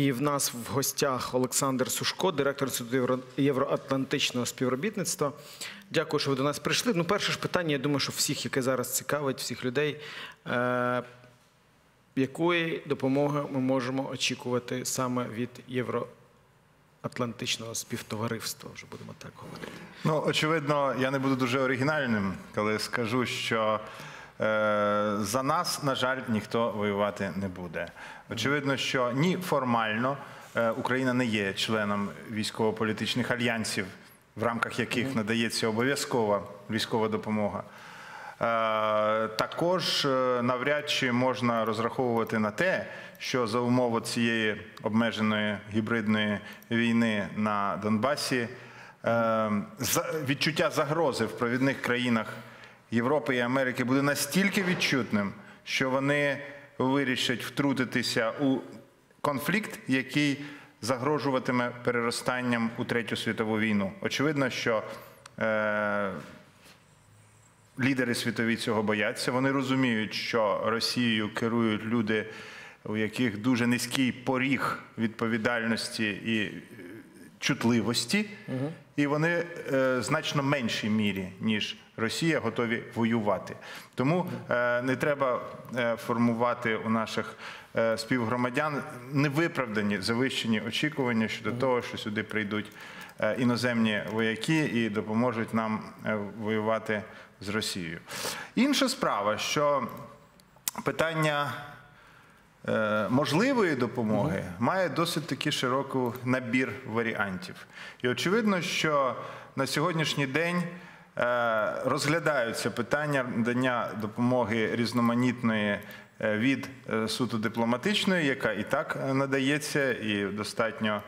І в нас в гостях Олександр Сушко, директор Інституту Євро- євроатлантичного співробітництва. Дякую, що ви до нас прийшли. Ну, перше ж питання, я думаю, що всіх, яке зараз цікавить, всіх людей. Е- якої допомоги ми можемо очікувати саме від євроатлантичного співтовариства? Вже будемо так говорити. Ну, очевидно, я не буду дуже оригінальним, коли скажу, що за нас, на жаль, ніхто воювати не буде. Очевидно, що ні формально е, Україна не є членом військово-політичних альянсів, в рамках яких надається обов'язкова військова допомога. Е, Також е, навряд чи можна розраховувати на те, що за умови цієї обмеженої гібридної війни на Донбасі е, відчуття загрози в провідних країнах Європи і Америки буде настільки відчутним, що вони вирішать втрутитися у конфлікт, який загрожуватиме переростанням у третю світову війну. Очевидно, що е, лідери світові цього бояться. Вони розуміють, що Росією керують люди, у яких дуже низький поріг відповідальності і чутливості, і вони е, значно меншій мірі, ніж Росія, готові воювати. Тому е, не треба е, формувати у наших е, співгромадян невиправдані завищені очікування щодо того, що сюди прийдуть е, іноземні вояки і допоможуть нам е, воювати з Росією. Інша справа, що питання можливої допомоги має досить таки широкий набір варіантів. І очевидно, що на сьогоднішній день е, розглядаються питання надання допомоги різноманітної е, від е, суто дипломатичної, яка і так е, надається, і достатньо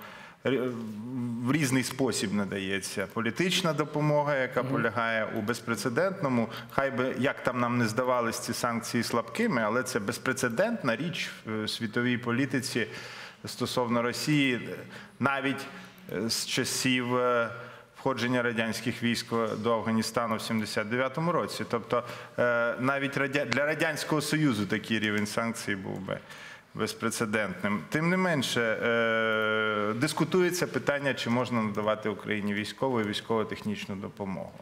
в різний спосіб надається. Політична допомога, яка полягає у безпрецедентному, хай би як там нам не здавались ці санкції слабкими, але це безпрецедентна річ в світовій політиці стосовно Росії, навіть е, з часів. е, Входження радянських військ до Афганістану в 79-му році. Тобто е, навіть для Радянського Союзу такий рівень санкцій був би безпрецедентним. Тим не менше, е, дискутується питання, чи можна надавати Україні військову і військово-технічну допомогу.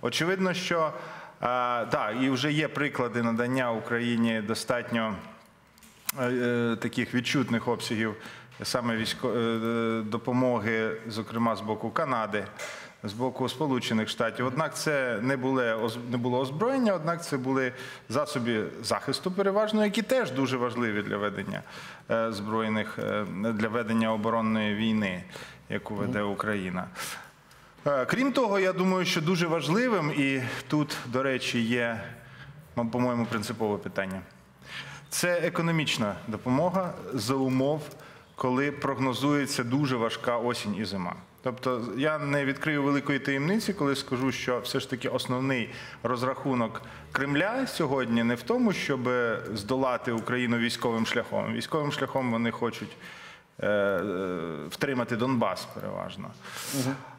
Очевидно, що е, так, і вже є приклади надання Україні достатньо е, е, таких відчутних обсягів саме військо... е, допомоги, зокрема з боку Канади, з боку Сполучених Штатів. Однак це не було, не було озброєння, однак це були засоби захисту переважно, які теж дуже важливі для ведення е, збройних е, для ведення оборонної війни, яку веде Україна. Е, Крім того, я думаю, що дуже важливим, і тут, до речі, є, по-моєму, принципове питання. Це економічна допомога за умов, коли прогнозується дуже важка осінь і зима. Тобто я не відкрию великої таємниці, коли скажу, що все ж таки основний розрахунок Кремля сьогодні не в тому, щоб здолати Україну військовим шляхом. Військовим шляхом вони хочуть е, е, втримати Донбас переважно.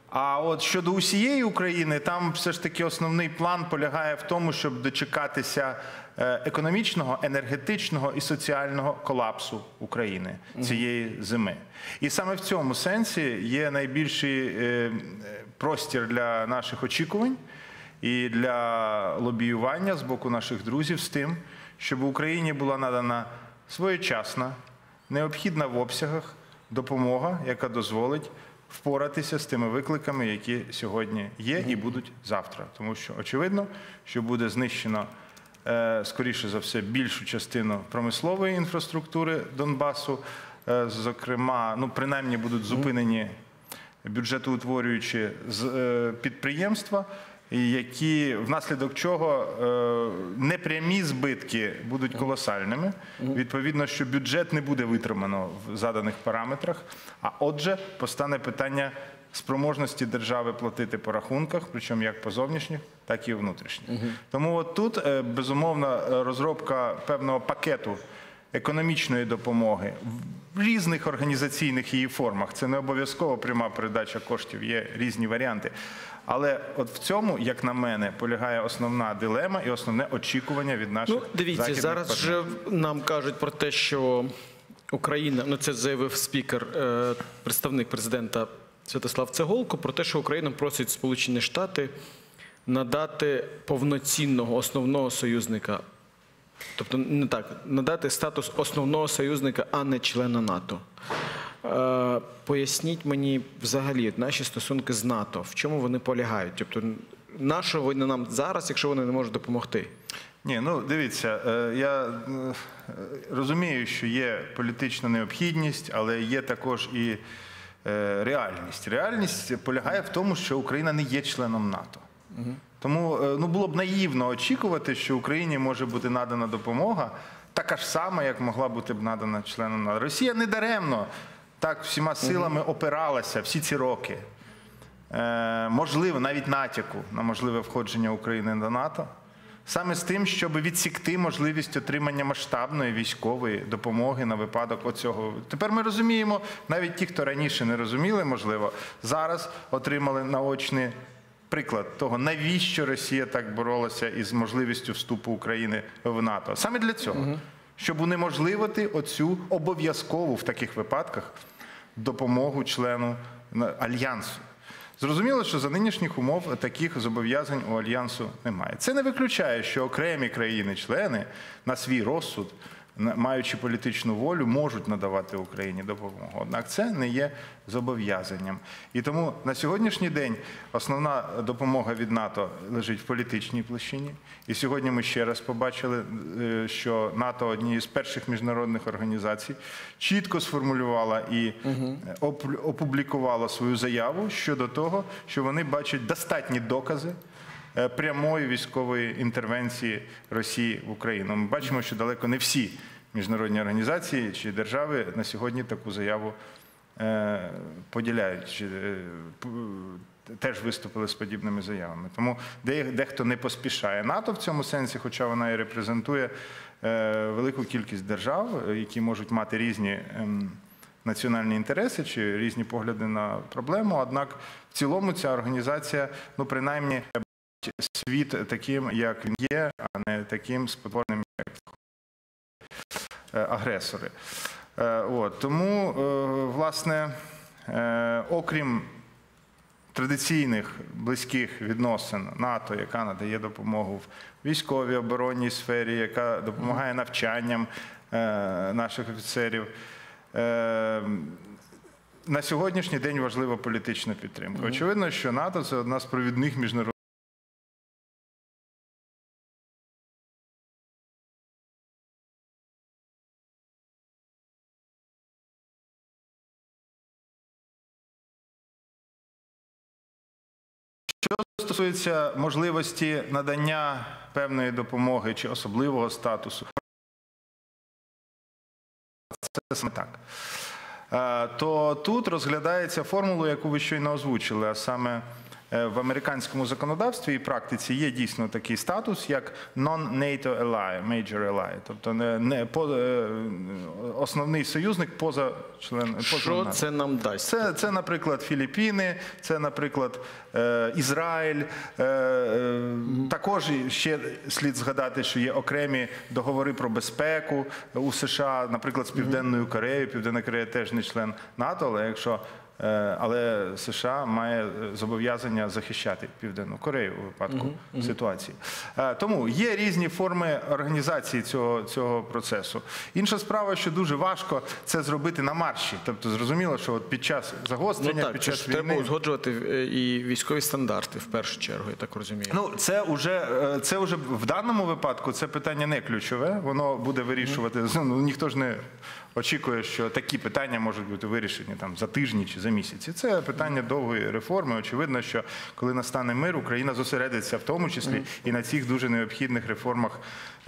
А от щодо усієї України, там все ж таки основний план полягає в тому, щоб дочекатися е, економічного, енергетичного і соціального колапсу України цієї зими. І саме в цьому сенсі є найбільший е, е, простір для наших очікувань і для лобіювання з боку наших друзів з тим, щоб Україні була надана своєчасна, необхідна в обсягах допомога, яка дозволить впоратися з тими викликами, які сьогодні є і будуть завтра. Тому що очевидно, що буде знищено е, скоріше за все більшу частину промислової інфраструктури Донбасу. Е, Зокрема, ну принаймні будуть зупинені бюджетоутворюючі е, підприємства, які внаслідок чого е, непрямі збитки будуть колосальними. Відповідно, що бюджет не буде витримано в заданих параметрах. А отже, постане питання спроможності держави платити по рахунках, причому як по зовнішніх, так і внутрішніх. Тому от тут е, безумовно розробка певного пакету економічної допомоги в різних організаційних її формах. Це не обов'язково пряма передача коштів, є різні варіанти. Але от в цьому, як на мене, полягає основна дилема і основне очікування від наших Ну, дивіться, зараз партнерів. вже нам кажуть про те, що Україна, ну це заявив спікер, е, представник президента Святослав Цеголко, про те, що Україна просить Сполучені Штати надати повноцінного основного союзника, тобто не так, надати статус основного союзника, а не члена НАТО. Е, Поясніть мені взагалі наші стосунки з НАТО, в чому вони полягають? Тобто, на що вони нам зараз, якщо вони не можуть допомогти? Ні, ну дивіться, е, я е, розумію, що є політична необхідність, але є також і е, реальність. Реальність полягає в тому, що Україна не є членом НАТО. Тому е, ну, було б наївно очікувати, що Україні може бути надана допомога, така ж сама, як могла бути б надана членом НАТО. Росія не даремно так всіма силами опиралася всі ці роки. Е, можливо, навіть натяку на можливе входження України до НАТО. Саме з тим, щоб відсікти можливість отримання масштабної військової допомоги на випадок оцього. Тепер ми розуміємо, навіть ті, хто раніше не розуміли, можливо, зараз отримали наочний приклад того, навіщо Росія так боролася із можливістю вступу України в НАТО. Саме для цього, щоб унеможливити оцю обов'язкову в таких випадках допомогу члену альянсу. Зрозуміло, що за нинішніх умов таких зобов'язань у альянсу немає. Це не виключає, що окремі країни-члени на свій розсуд, маючи політичну волю, можуть надавати Україні допомогу. Однак це не є зобов'язанням. І тому на сьогоднішній день основна допомога від НАТО лежить в політичній площині. І сьогодні ми ще раз побачили, е, що НАТО однією з перших міжнародних організацій чітко сформулювала і оп- опублікувала свою заяву щодо того, що вони бачать достатні докази е, прямої військової інтервенції Росії в Україну. Ми бачимо, що далеко не всі міжнародні організації чи держави на сьогодні таку заяву е, поділяють. Чи, е, Теж виступили з подібними заявами. Тому дехто не поспішає. НАТО в цьому сенсі, хоча вона і репрезентує е, велику кількість держав, е, які можуть мати різні ем, національні інтереси чи різні погляди на проблему. Однак в цілому ця організація, ну принаймні, світ таким, як він є, а не таким спотвореним, як е, агресори. Е, От, тому, е, власне, окрім традиційних близьких відносин НАТО, яка надає допомогу в військовій оборонній сфері, яка допомагає навчанням наших офіцерів. На сьогоднішній день важлива політична підтримка. Очевидно, що НАТО це одна з провідних міжнародних. Стосується можливості надання певної допомоги чи особливого статусу, це саме так. Е, То тут розглядається формула, яку ви щойно озвучили, а саме в американському законодавстві і практиці є дійсно такий статус, як non-NATO ally, major ally, тобто не, не по, е, основний союзник поза член поза Що НАТО. це нам дасть? Це, це, наприклад, Філіппіни, це, наприклад, е, Ізраїль. Е, е, Також ще слід згадати, що є окремі договори про безпеку у США, наприклад, з Південною Кореєю. Південна Корея теж не член НАТО, але якщо е, але США має е, зобов'язання захищати Південну Корею у випадку ситуації. Е, Тому є різні форми організації цього, цього процесу. Інша справа, що дуже важко це зробити на марші. Тобто зрозуміло, що от під час Ну загострення, так, під час ж треба узгоджувати е, і військові стандарти в першу чергу, я так розумію. Ну, це вже це вже в даному випадку це питання не ключове. Воно буде вирішувати. Ну ніхто ж не очікує, що такі питання можуть бути вирішені там за тижні чи за місяці. Це питання довгої реформи. Очевидно, що коли настане мир, Україна зосередиться в тому числі і на цих дуже необхідних реформах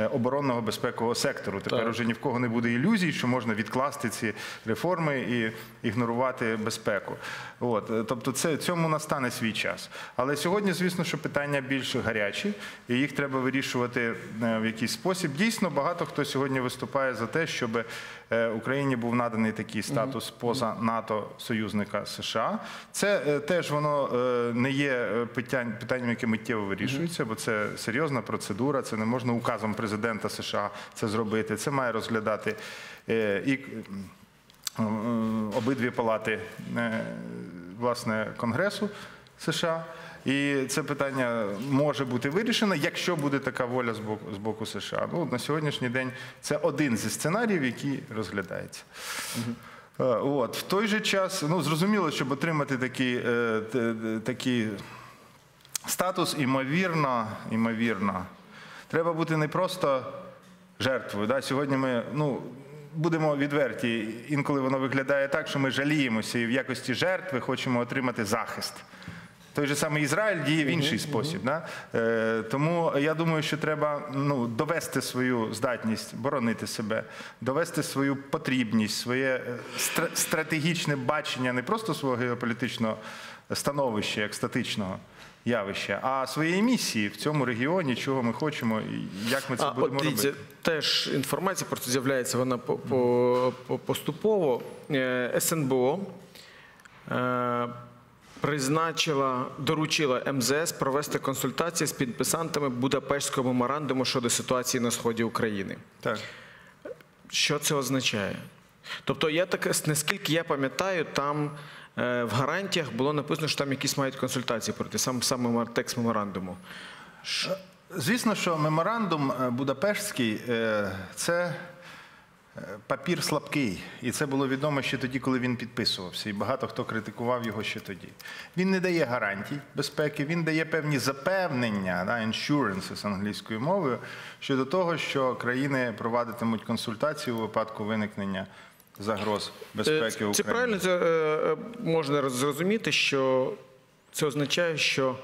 оборонного безпекового сектору. Тепер Так. уже ні в кого не буде ілюзій, що можна відкласти ці реформи і ігнорувати безпеку. От, е, тобто, це цьому настане свій час. Але сьогодні, звісно, що питання більш гарячі, і їх треба вирішувати е, в якийсь спосіб. Дійсно, багато хто сьогодні виступає за те, щоб е, Україні був наданий такий статус поза НАТО союзника США. Це е, теж воно е, не є е, питанням, яке миттєво вирішується, бо це серйозна процедура. Це не можна указом президента США це зробити. Це має розглядати е, і. м, Обидві палати е, власне Конгресу США. І це питання може бути вирішено, якщо буде така воля з боку, з боку США. Ну, на сьогоднішній день це один зі сценаріїв, який розглядається. Е, От. В той же час, ну, зрозуміло, щоб отримати такий, е, такий статус, імовірно, імовірно, треба бути не просто жертвою. Да? Сьогодні ми ну, будемо відверті. Інколи воно виглядає так, що ми жаліємося і в якості жертви хочемо отримати захист. Той же самий Ізраїль діє в інший спосіб. Да? Е, тому я думаю, що треба ну, довести свою здатність боронити себе, довести свою потрібність, своє е, стра- стратегічне бачення не просто свого геополітичного становища як статичного явища, а своєї місії в цьому регіоні, чого ми хочемо і як ми це А, будемо от дивіться, робити. теж інформація просто з'являється вона по, по, по- поступово. Е, СНБО е, призначила, доручила МЗС провести консультації з підписантами Будапештського меморандуму щодо ситуації на сході України. Так. Що це означає? Тобто, я так, наскільки я пам'ятаю, там е, в гарантіях було написано, що там якісь мають консультації проти сам, сам мемор- текст меморандуму. Звісно, що меморандум е, Будапештський е, це е, папір слабкий. І це було відомо ще тоді, коли він підписувався. І багато хто критикував його ще тоді. Він не дає гарантій безпеки, він дає певні запевнення, да, insurances з англійською мовою, щодо того, що країни провадитимуть консультації у випадку виникнення загроз безпеки Е, України. Це правильно це, е, е, можна зрозуміти, що це означає, що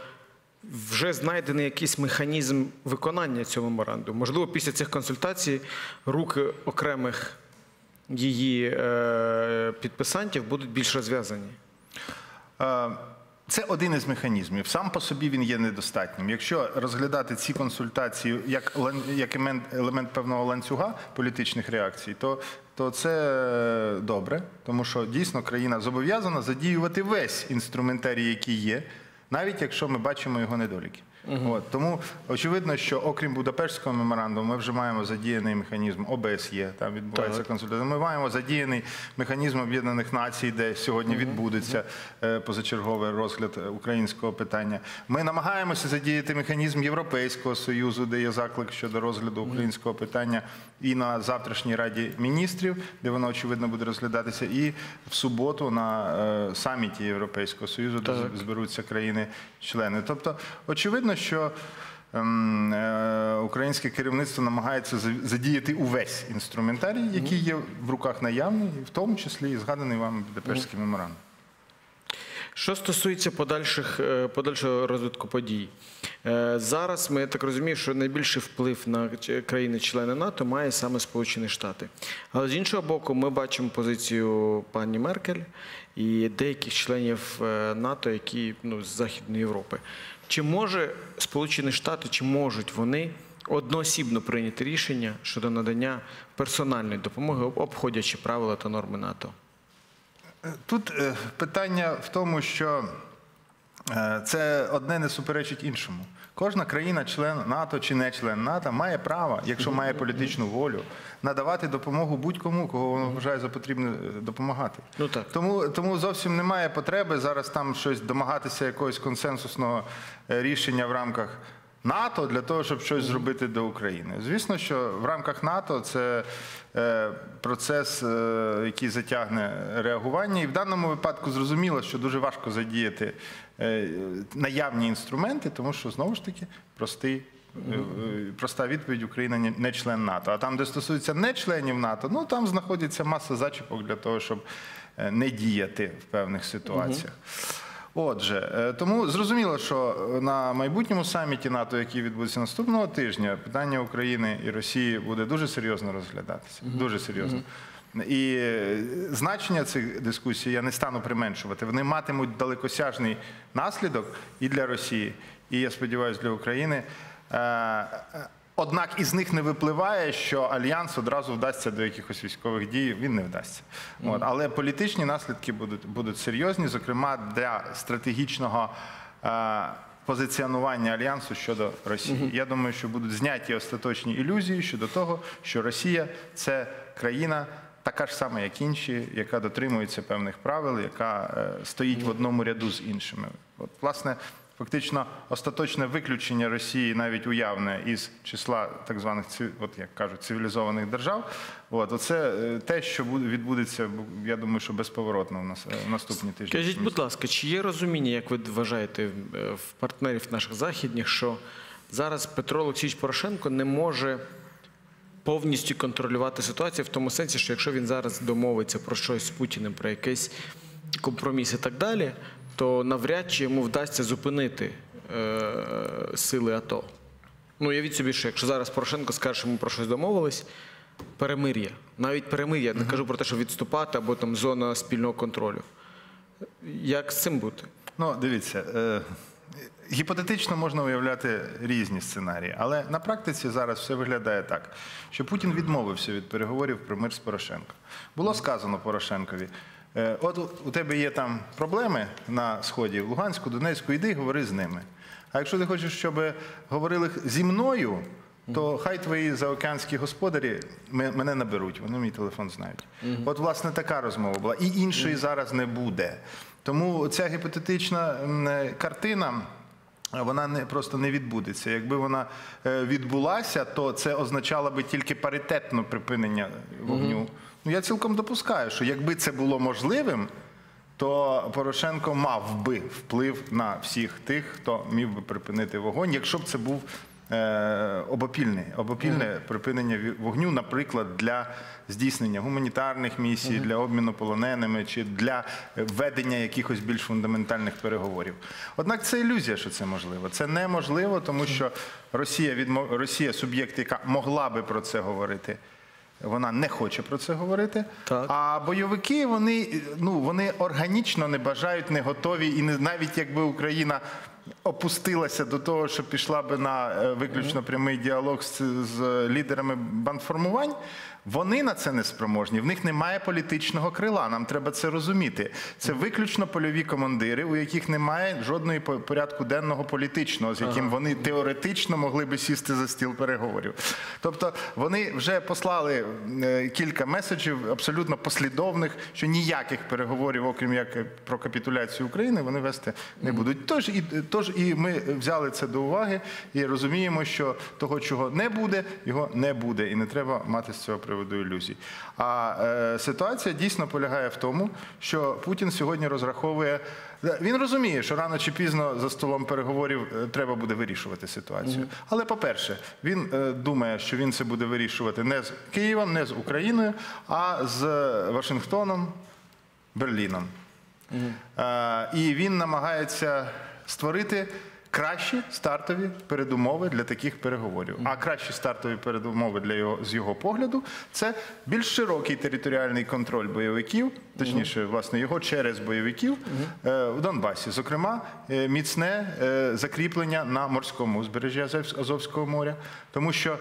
вже знайдений якийсь механізм виконання цього меморандуму. Можливо, після цих консультацій руки окремих її е, підписантів будуть більш розв'язані. Е, Це один із механізмів. Сам по собі він є недостатнім. Якщо розглядати ці консультації як як елемент, елемент певного ланцюга політичних реакцій, то, то це добре, тому що дійсно країна зобов'язана задіювати весь інструментарій, який є, навіть якщо ми бачимо його недоліки. От, тому очевидно, що окрім Будапештського меморандуму, ми вже маємо задіяний механізм ОБСЄ, там відбувається консультація. Ми маємо задіяний механізм Об'єднаних Націй, де сьогодні відбудеться е, позачерговий розгляд українського питання. Ми намагаємося задіяти механізм Європейського союзу, де є заклик щодо розгляду українського питання і на завтрашній раді міністрів, де воно очевидно буде розглядатися, і в суботу на е, саміті Європейського союзу, де Так. зберуться країни-члени. Тобто, очевидно, що ем, е, українське керівництво намагається за- задіяти увесь інструментарій, який є в руках наявний, в тому числі і згаданий вами Будапештський меморандум. Що стосується подальших, е, подальшого розвитку подій, е, зараз ми так розумію, що найбільший вплив на країни-члени НАТО має саме Сполучені Штати. Але з іншого боку, ми бачимо позицію пані Меркель і деяких членів е, НАТО, які ну, з Західної Європи. Чи може Сполучені Штати, чи можуть вони одноосібно прийняти рішення щодо надання персональної допомоги, обходячи правила та норми НАТО? Тут е, питання в тому, що е, це одне не суперечить іншому. Кожна країна, член НАТО чи не член НАТО, має право, якщо має політичну волю, надавати допомогу будь-кому, кого воно вважає за потрібне е, допомагати. Ну так. Тому, тому зовсім немає потреби зараз там щось домагатися якогось консенсусного рішення в рамках НАТО для того, щоб щось зробити для України. Звісно, що в рамках НАТО це е, процес, е, який затягне реагування, і в даному випадку зрозуміло, що дуже важко задіяти е, наявні інструменти, тому що знову ж таки простий. Проста відповідь Україна не- член НАТО. А там, де стосується не членів НАТО, ну там знаходиться маса зачіпок для того, щоб не діяти в певних ситуаціях. Отже, е, тому зрозуміло, що на майбутньому саміті НАТО, який відбудеться наступного тижня, питання України і Росії буде дуже серйозно розглядатися. Дуже серйозно. І е, значення цих дискусій я не стану применшувати. Вони матимуть далекосяжний наслідок і для Росії, і я сподіваюся, для України. Однак із них не випливає, що альянс одразу вдасться до якихось військових дій. Він не вдасться. От. Але політичні наслідки будуть, будуть серйозні, зокрема для стратегічного е, позиціонування альянсу щодо Росії. Я думаю, що будуть зняті остаточні ілюзії щодо того, що Росія це країна. Така ж сама, як інші, яка дотримується певних правил, яка е, стоїть в одному ряду з іншими. От, власне, фактично, остаточне виключення Росії, навіть уявне, із числа так званих от як кажуть, цивілізованих держав. От, оце е, те, що буде відбудеться, бу- я думаю, що безповоротно в нас е, в наступні тижні. Скажіть, будь ласка, чи є розуміння, як ви вважаєте, е, в партнерів наших західних, що зараз Петро Олексійович Порошенко не може повністю контролювати ситуацію в тому сенсі, що якщо він зараз домовиться про щось з Путіним, про якийсь компроміс і так далі, то навряд чи йому вдасться зупинити е, сили АТО. Ну, уявіть собі, що якщо зараз Порошенко скаже, що ми про щось домовились, перемир'я, навіть перемир'я, не кажу про те, що відступати або там зона спільного контролю. Як з цим бути? Ну, дивіться, е, гіпотетично можна уявляти різні сценарії, але на практиці зараз все виглядає так, що Путін відмовився від переговорів про мир з Порошенко. Було сказано Порошенкові. Е, От у- тебе є там проблеми на сході, в Луганську, Донецьку, йди говори з ними. А якщо ти хочеш, щоб говорили зі мною, то хай твої заокеанські господарі мене наберуть, вони мій телефон знають. От, власне, така розмова була. І іншої зараз не буде. Тому ця гіпотетична е, картина. Вона не просто не відбудеться. Якби вона е, відбулася, то це означало би тільки паритетне припинення вогню. Ну я цілком допускаю, що якби це було можливим, то Порошенко мав би вплив на всіх тих, хто міг би припинити вогонь, якщо б це був е, обопільний, обопільне припинення ві- вогню, наприклад, для здійснення гуманітарних місій, для обміну полоненими чи для ведення якихось більш фундаментальних переговорів. Однак це ілюзія, що це можливо. Це неможливо, тому що Росія відмо... Росія суб'єкт, яка могла би про це говорити. Вона не хоче про це говорити. Так. А бойовики вони, ну, вони органічно не бажають, не готові, і не, навіть якби Україна опустилася до того, що пішла би на е, виключно прямий діалог з, з лідерами бандформувань, вони на це не спроможні. В них немає політичного крила. Нам треба це розуміти. Це виключно польові командири, у яких немає жодної по- порядку денного політичного, з яким вони теоретично могли би сісти за стіл переговорів. Тобто вони вже послали е, кілька меседжів абсолютно послідовних, що ніяких переговорів, окрім як про капітуляцію України, вони вести не будуть. Тож і тож і ми взяли це до уваги і розуміємо, що того, чого не буде, його не буде, і не треба мати з цього приводу ілюзій. А е, ситуація дійсно полягає в тому, що Путін сьогодні розраховує. Він розуміє, що рано чи пізно за столом переговорів е, треба буде вирішувати ситуацію. Але, по-перше, він е, думає, що він це буде вирішувати не з Києвом, не з Україною, а з Вашингтоном, Берліном. Е, І він намагається створити кращі стартові передумови для таких переговорів. А кращі стартові передумови для його з його погляду це більш широкий територіальний контроль бойовиків, точніше, власне, його через бойовиків е, в Донбасі. Зокрема, е, міцне е, закріплення на морському узбережжі Азов- Азовського моря, тому що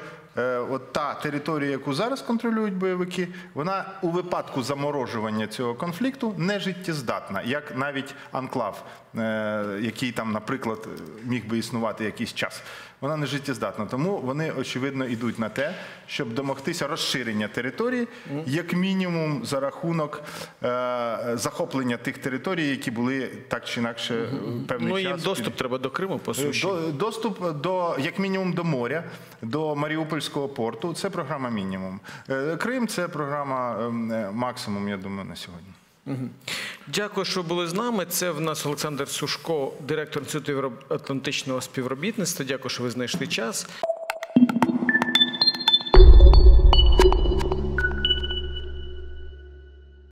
от та територія, яку зараз контролюють бойовики, вона у випадку заморожування цього конфлікту не життєздатна, як навіть анклав, е, який там, наприклад, міг би існувати якийсь час. Вона не життєздатна. Тому вони очевидно йдуть на те, щоб домогтися розширення території, як мінімум за рахунок е, захоплення тих територій, які були так чи інакше певний Ну, час. їм доступ треба до Криму, по суші. до- доступ до як мінімум до моря, до Маріупольського порту. Це програма мінімум. Е, Крим це програма ем, е, максимум, я думаю, на сьогодні. Дякую, що були з нами. Це в нас Олександр Сушко, директор Інституту євроатлантичного співробітництва. Дякую, що ви знайшли час.